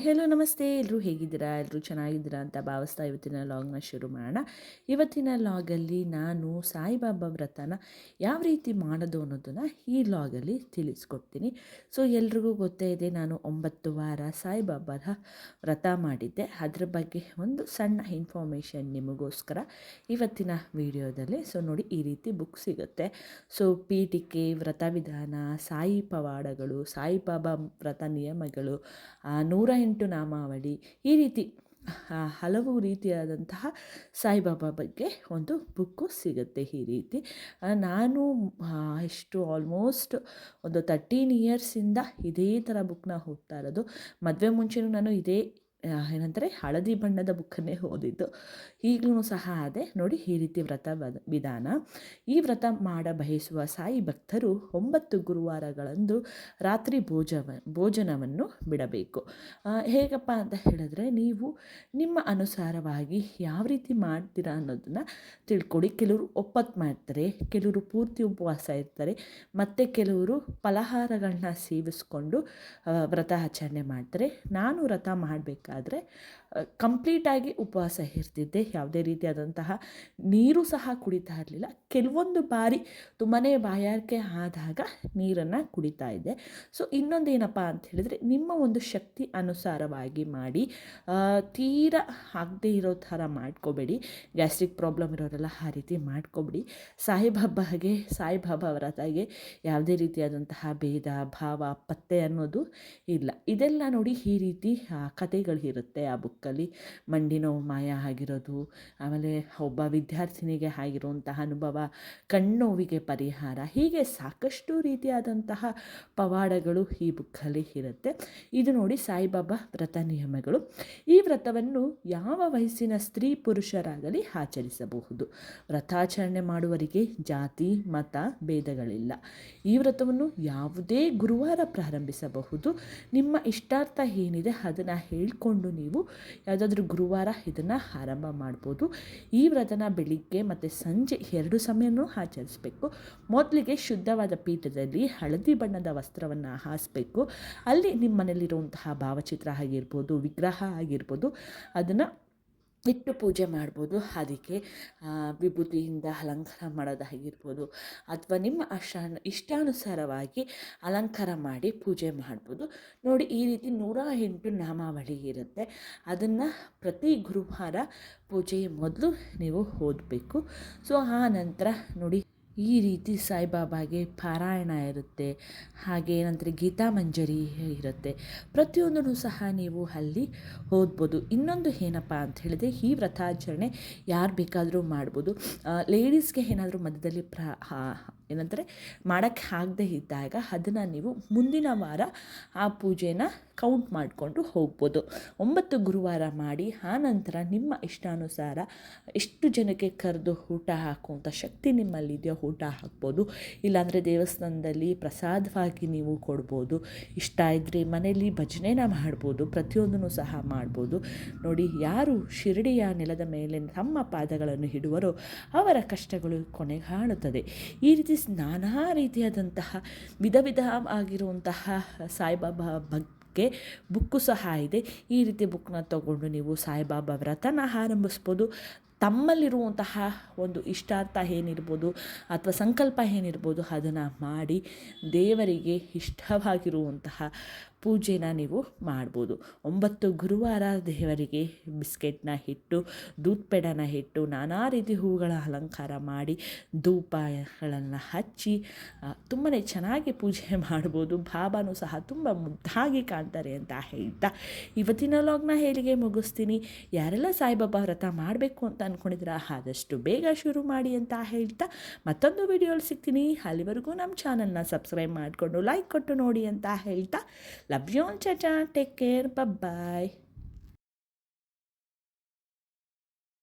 Hi hello, ನಮಸ್ತೆ. ಎಲ್ಲರೂ ಹೇಗಿದ್ದೀರಾ? ಎಲ್ಲರೂ ಚೆನ್ನಾಗಿದ್ದೀರಾ ಅಂತ ಭಾವಿಸ್ತಾ ಇವತ್ತಿನ ಲಾಗ್ನ ಶುರು ಮಾಡೋಣ. ಇವತ್ತಿನ ಲಾಗಲ್ಲಿ ನಾನು ಸಾಯಿಬಾಬಾ ವ್ರತನ ಯಾವ ರೀತಿ ಮಾಡೋದು ಅನ್ನೋದನ್ನು ಈ ಲಾಗಲ್ಲಿ ತಿಳಿಸ್ಕೊಡ್ತೀನಿ. ಸೊ, ಎಲ್ರಿಗೂ ಗೊತ್ತೇ ಇದೆ, ನಾನು ಒಂಬತ್ತು ವಾರ ಸಾಯಿಬಾಬಾರ ವ್ರತ ಮಾಡಿದ್ದೆ. ಅದ್ರ ಬಗ್ಗೆ ಒಂದು ಸಣ್ಣ ಇನ್ಫಾರ್ಮೇಷನ್ ನಿಮಗೋಸ್ಕರ ಇವತ್ತಿನ ವಿಡಿಯೋದಲ್ಲಿ. ಸೊ, ನೋಡಿ, ಈ ರೀತಿ ಬುಕ್ ಸಿಗುತ್ತೆ. ಸೊ, ಪೀಠಿಕೆ, ವ್ರತ ವಿಧಾನ, ಸಾಯಿ ಪವಾಡಗಳು, ಸಾಯಿಬಾಬಾ ವ್ರತ ನಿಯಮಗಳು ನೂರ ಎಂಟು ನಾಮಾವಳಿ. ಈ ರೀತಿ ಹಲವು ರೀತಿಯಾದಂತಹ ಸಾಯಿಬಾಬಾ ಬಗ್ಗೆ ಒಂದು ಬುಕ್ಕು ಸಿಗುತ್ತೆ ಈ ರೀತಿ. ನಾನು ಎಷ್ಟು ಆಲ್ಮೋಸ್ಟ್ ಒಂದು ತರ್ಟೀನ್ ಇಯರ್ಸಿಂದ ಇದೇ ಥರ ಬುಕ್ನ ಓದ್ತಾ ಇರೋದು. ಮದುವೆ ಮುಂಚೆನೂ ನಾನು ಇದೇ ಏನಂತಾರೆ? ಹಳದಿ ಬಣ್ಣದ ಬುಕ್ಕನ್ನೇ ಓದಿದ್ದು. ಈಗಲೂ ಸಹ ಅದೇ. ನೋಡಿ ಈ ರೀತಿ ವ್ರತ ವಿಧಾನ. ಈ ವ್ರತ ಮಾಡ ಬಯಸುವ ಸಾಯಿ ಭಕ್ತರು ಒಂಬತ್ತು ಗುರುವಾರಗಳಂದು ರಾತ್ರಿ ಭೋಜವ, ಭೋಜನವನ್ನು ಬಿಡಬೇಕು. ಹೇಗಪ್ಪ ಅಂತ ಹೇಳಿದ್ರೆ ನೀವು ನಿಮ್ಮ ಅನುಸಾರವಾಗಿ ಯಾವ ರೀತಿ ಮಾಡ್ತೀರಾ ಅನ್ನೋದನ್ನು ತಿಳ್ಕೊಡಿ ಕೆಲವರು ಒಪ್ಪತ್ತು ಮಾಡ್ತಾರೆ, ಕೆಲವರು ಪೂರ್ತಿ ಉಪವಾಸ ಇರ್ತಾರೆ, ಮತ್ತು ಕೆಲವರು ಫಲಹಾರಗಳನ್ನ ಸೇವಿಸ್ಕೊಂಡು ವ್ರತ ಆಚರಣೆ ಮಾಡ್ತಾರೆ. ನಾನು ವ್ರತ ಮಾಡಬೇಕಾದ್ರೆ ಕಂಪ್ಲೀಟಾಗಿ ಉಪವಾಸ ಇರ್ತಿದ್ದೆ. ಯಾವುದೇ ರೀತಿಯಾದಂತಹ ನೀರು ಸಹ ಕುಡಿತಾ ಇರಲಿಲ್ಲ. ಕೆಲವೊಂದು ಬಾರಿ ತುಂಬಾ ಬಾಯಾರಿಕೆ ಆದಾಗ ನೀರನ್ನು ಕುಡಿತಾ ಇದ್ದೆ. ಸೊ ಇನ್ನೊಂದೇನಪ್ಪ ಅಂತ ಹೇಳಿದರೆ ನಿಮ್ಮ ಒಂದು ಶಕ್ತಿ ಅನುಸಾರವಾಗಿ ಮಾಡಿ ತೀರ ಆಗದೇ ಇರೋ ಥರ ಮಾಡ್ಕೋಬೇಡಿ. ಗ್ಯಾಸ್ಟ್ರಿಕ್ ಪ್ರಾಬ್ಲಮ್ ಇರೋರೆಲ್ಲ ಆ ರೀತಿ ಮಾಡ್ಕೊಬೇಡಿ. ಸಾಯಿಬಾಬಾಗೆ ಸಾಯಿಬಾಬಾ ಅವರ ತಾಯಿಗೆ ಯಾವುದೇ ರೀತಿಯಾದಂತಹ ಭೇದ ಭಾವ ಪತ್ತೆ ಅನ್ನೋದು ಇಲ್ಲ. ಇದೆಲ್ಲ ನೋಡಿ ಈ ರೀತಿ ಆ, ಕಥೆಗಳಿರುತ್ತೆ ಆ ಬುಕ್ಕಲ್ಲಿ ಮಂಡಿ ನೋವು ಮಾಯ ಆಗಿರೋದು, ಆಮೇಲೆ ಒಬ್ಬ ವಿದ್ಯಾರ್ಥಿನಿಗೆ ಆಗಿರುವಂತಹ ಅನುಭವ, ಕಣ್ಣೋವಿಗೆ ಪರಿಹಾರ, ಹೀಗೆ ಸಾಕಷ್ಟು ರೀತಿಯಾದಂತಹ ಪವಾಡಗಳು ಈ ಬುಕ್ಕಲ್ಲಿ ಇರುತ್ತೆ. ಇದು ನೋಡಿ ಸಾಯಿಬಾಬಾ ವ್ರತ ನಿಯಮಗಳು. ಈ ವ್ರತವನ್ನು ಯಾವ ವಯಸ್ಸಿನ ಸ್ತ್ರೀ ಪುರುಷರಾಗಲಿ ಆಚರಿಸಬಹುದು. ವ್ರತಾಚರಣೆ ಮಾಡುವರಿಗೆ ಜಾತಿ, ಮತ ಭೇದಗಳಿಲ್ಲ. ಈ ವ್ರತವನ್ನು ಯಾವುದೇ ಗುರುವಾರ ಪ್ರಾರಂಭಿಸಬಹುದು. ನಿಮ್ಮ ಇಷ್ಟಾರ್ಥ ಏನಿದೆ ಅದನ್ನು ಹೇಳಿಕೊಂಡು ನೀವು ಯಾವುದಾದ್ರೂ ಗುರುವಾರ ಇದನ್ನು ಆರಂಭ ಮಾಡ್ಬೋದು. ಈ ವ್ರತನ ಬೆಳಿಗ್ಗೆ ಮತ್ತು ಸಂಜೆ ಎರಡು ಸಮಯನೂ ಆಚರಿಸಬೇಕು. ಮೊದಲಿಗೆ ಶುದ್ಧವಾದ ಪೀಠದಲ್ಲಿ ಹಳದಿ ಬಣ್ಣದ ವಸ್ತ್ರವನ್ನು ಹಾಸಬೇಕು. ಅಲ್ಲಿ ನಿಮ್ಮ ಮನೆಯಲ್ಲಿರುವಂತಹ ಭಾವಚಿತ್ರ ಆಗಿರ್ಬೋದು, ವಿಗ್ರಹ ಆಗಿರ್ಬೋದು, ಅದನ್ನು ಇಟ್ಟು ಪೂಜೆ ಮಾಡ್ಬೋದು. ಅದಕ್ಕೆ ವಿಭೂತಿಯಿಂದ ಅಲಂಕಾರ ಮಾಡೋದಾಗಿರ್ಬೋದು ಅಥವಾ ನಿಮ್ಮ ಅಷ್ಟ ಇಷ್ಟಾನುಸಾರವಾಗಿ ಅಲಂಕಾರ ಮಾಡಿ ಪೂಜೆ ಮಾಡ್ಬೋದು. ನೋಡಿ, ಈ ರೀತಿ ನೂರ ಎಂಟು ನಾಮಾವಳಿ ಇರುತ್ತೆ. ಅದನ್ನು ಪ್ರತಿ ಗುರುವಾರ ಪೂಜೆಯ ಮೊದಲು ನೀವು ಓದಬೇಕು. ಸೊ, ಆ ನಂತರ ನೋಡಿ ಈ ರೀತಿ ಸಾಯಿಬಾಬಾಗೆ ಪಾರಾಯಣ ಇರುತ್ತೆ. ಹಾಗೆ ನಂತರ ಗೀತಾ ಮಂಜರಿ ಇರುತ್ತೆ. ಪ್ರತಿಯೊಂದನ್ನು ಸಹ ನೀವು ಅಲ್ಲಿ ಓದ್ಬೋದು. ಇನ್ನೊಂದು ಏನಪ್ಪ ಅಂತ ಹೇಳಿದ್ರೆ ಈ ವ್ರತಾಚರಣೆ ಯಾರು ಬೇಕಾದರೂ ಮಾಡ್ಬೋದು. ಲೇಡೀಸ್ಗೆ ಏನಾದರೂ ಮಧ್ಯದಲ್ಲಿ ಪ್ರ ಏನಂತಾರೆ, ಮಾಡೋಕ್ಕೆ ಆಗದೆ ಇದ್ದಾಗ ಅದನ್ನು ನೀವು ಮುಂದಿನ ವಾರ ಆ ಪೂಜೆನ ಕೌಂಟ್ ಮಾಡಿಕೊಂಡು ಹೋಗ್ಬೋದು. ಒಂಬತ್ತು ಗುರುವಾರ ಮಾಡಿ, ಆ ನಂತರ ನಿಮ್ಮ ಇಷ್ಟಾನುಸಾರ ಎಷ್ಟು ಜನಕ್ಕೆ ಕರೆದು ಊಟ ಹಾಕುವಂಥ ಶಕ್ತಿ ನಿಮ್ಮಲ್ಲಿದೆಯೋ ಊಟ ಹಾಕ್ಬೋದು. ಇಲ್ಲಾಂದರೆ ದೇವಸ್ಥಾನದಲ್ಲಿ ಪ್ರಸಾದವಾಗಿ ನೀವು ಕೊಡ್ಬೋದು. ಇಷ್ಟ ಇದ್ದರೆ ಮನೆಯಲ್ಲಿ ಭಜನೆನ ಮಾಡ್ಬೋದು, ಪ್ರತಿಯೊಂದನ್ನು ಸಹ ಮಾಡ್ಬೋದು. ನೋಡಿ, ಯಾರು ಶಿರಡಿಯ ನೆಲದ ಮೇಲೆ ತಮ್ಮ ಪಾದಗಳನ್ನು ಇಡುವರೋ ಅವರ ಕಷ್ಟಗಳು ಕೊನೆಗಾಣುತ್ತದೆ. ಈ ರೀತಿ ನಾನಾ ರೀತಿಯಾದಂತಹ ವಿಧ ವಿಧವಾಗಿರುವಂತಹ ಸಾಯಿಬಾಬಾ ಬಗ್ಗೆ ಬುಕ್ಕು ಸಹ ಇದೆ. ಈ ರೀತಿ ಬುಕ್ನ ತಗೊಂಡು ನೀವು ಸಾಯಿಬಾಬಾ ವ್ರತನ ಆರಂಭಿಸ್ಬೋದು. ತಮ್ಮಲ್ಲಿರುವಂತಹ ಒಂದು ಇಷ್ಟಾರ್ಥ ಏನಿರ್ಬೋದು ಅಥವಾ ಸಂಕಲ್ಪ ಏನಿರ್ಬೋದು ಅದನ್ನು ಮಾಡಿ ದೇವರಿಗೆ ಇಷ್ಟವಾಗಿರುವಂತಹ ಪೂಜೆನ ನೀವು ಮಾಡ್ಬೋದು. ಒಂಬತ್ತು ಗುರುವಾರ ದೇವರಿಗೆ ಬಿಸ್ಕೆಟ್ನ ಇಟ್ಟು ದೂತ್ ಪೆಡನ ಇಟ್ಟು ನಾನಾ ರೀತಿ ಹೂಗಳ ಅಲಂಕಾರ ಮಾಡಿ ಧೂಪಗಳನ್ನು ಹಚ್ಚಿ ತುಂಬಾ ಚೆನ್ನಾಗಿ ಪೂಜೆ ಮಾಡ್ಬೋದು. ಬಾಬಾನು ಸಹ ತುಂಬ ಮುದ್ದಾಗಿ ಕಾಣ್ತಾರೆ ಅಂತ ಹೇಳ್ತಾ ಇವತ್ತಿನ ಲಾಗ್ನ ಹೇಳಿಗೆ ಮುಗಿಸ್ತೀನಿ. ಯಾರೆಲ್ಲ ಸಾಯಿಬಾಬಾ ವ್ರತ ಮಾಡಬೇಕು ಅಂತ ಅಂದ್ಕೊಂಡಿದ್ರೆ ಆದಷ್ಟು ಬೇಗ ಶುರು ಮಾಡಿ ಅಂತ ಹೇಳ್ತಾ ಮತ್ತೊಂದು ವಿಡಿಯೋಲಿ ಸಿಗ್ತೀನಿ. ಅಲ್ಲಿವರೆಗೂ ನಮ್ಮ ಚಾನಲ್ನ ಸಬ್ಸ್ಕ್ರೈಬ್ ಮಾಡಿಕೊಂಡು ಲೈಕ್ ಕೊಟ್ಟು ನೋಡಿ ಅಂತ ಹೇಳ್ತಾ Love you Chacha, Take care. Bye-bye.